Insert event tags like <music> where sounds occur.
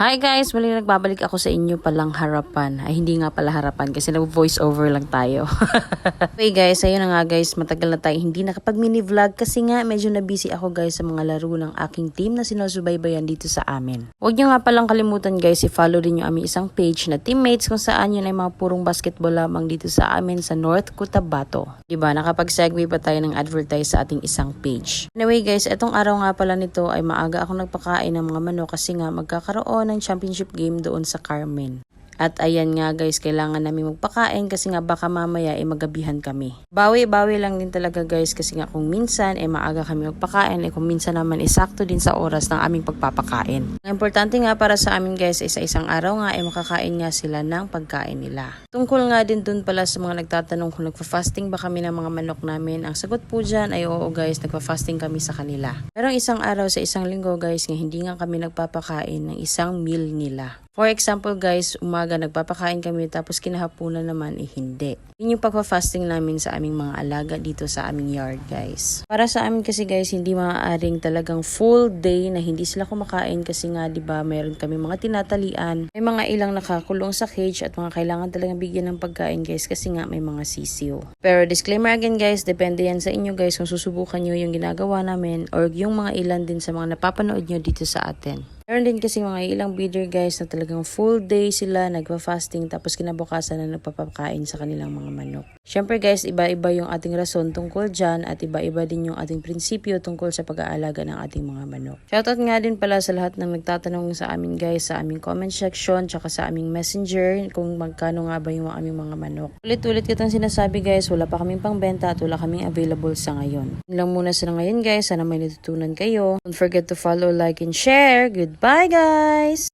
Hi guys! Muli nagbabalik ako sa inyo palang harapan. Ay hindi nga pala harapan kasi nag-voice over lang tayo. <laughs> okay guys, ayun na nga guys. Matagal na tayo hindi nakapag mini vlog kasi nga medyo na busy ako guys sa mga laro ng aking team na sinusubaybayan dito sa amin. Huwag nyo nga palang kalimutan guys, i-follow din yung aming isang page na teammates kung saan yun ay mga purong basketball lamang dito sa amin sa North Cotabato. Diba? Nakapag-segue pa tayo ng advertise sa ating isang page. Anyway guys, etong araw nga pala nito ay maaga ako nagpakain ng mga manok kasi nga magkakaroon ng championship game doon sa Carmen. At ayan nga guys, kailangan namin magpakain kasi nga baka mamaya ay magabihan kami. Bawi-bawi lang din talaga guys kasi nga kung minsan ay maaga kami magpakain ay kung minsan naman isakto din sa oras ng aming pagpapakain. Ang importante nga para sa amin guys ay sa isang araw nga ay makakain nga sila ng pagkain nila. Tungkol nga din dun pala sa mga nagtatanong kung nagfa-fasting ba kami ng mga manok namin, ang sagot po dyan ay oo guys, nagfa-fasting kami sa kanila. Pero ang isang araw sa isang linggo guys, nga hindi nga kami nagpapakain ng isang meal nila. For example guys, umaga nagpapakain kami tapos kinahapunan naman eh hindi. Yun yung pagpa-fasting namin sa aming mga alaga dito sa aming yard guys. Para sa amin kasi guys, hindi maaaring talagang full day na hindi sila kumakain kasi nga 'di ba mayroon kami mga tinatalian. May mga ilang nakakulong sa cage at mga kailangan talagang bigyan ng pagkain guys kasi nga may mga sisiyo. Pero disclaimer again guys, depende yan sa inyo guys kung susubukan nyo yung ginagawa namin or yung mga ilan din sa mga napapanood nyo dito sa atin. Meron din kasi mga ilang breeder guys na talagang full day sila nagpa-fasting tapos kinabukasan na nagpapakain sa kanilang mga manok. Siyempre guys, iba-iba yung ating rason tungkol dyan at iba-iba din yung ating prinsipyo tungkol sa pag-aalaga ng ating mga manok. Shoutout nga din pala sa lahat ng nagtatanong sa amin guys sa aming comment section tsaka sa aming messenger kung magkano nga ba yung aming mga manok. Ulit-ulit kitang sinasabi guys, wala pa kaming pangbenta at wala kaming available sa ngayon. Yun lang muna sa ngayon guys, sana may natutunan kayo. Don't forget to follow, like, and share. Goodbye guys!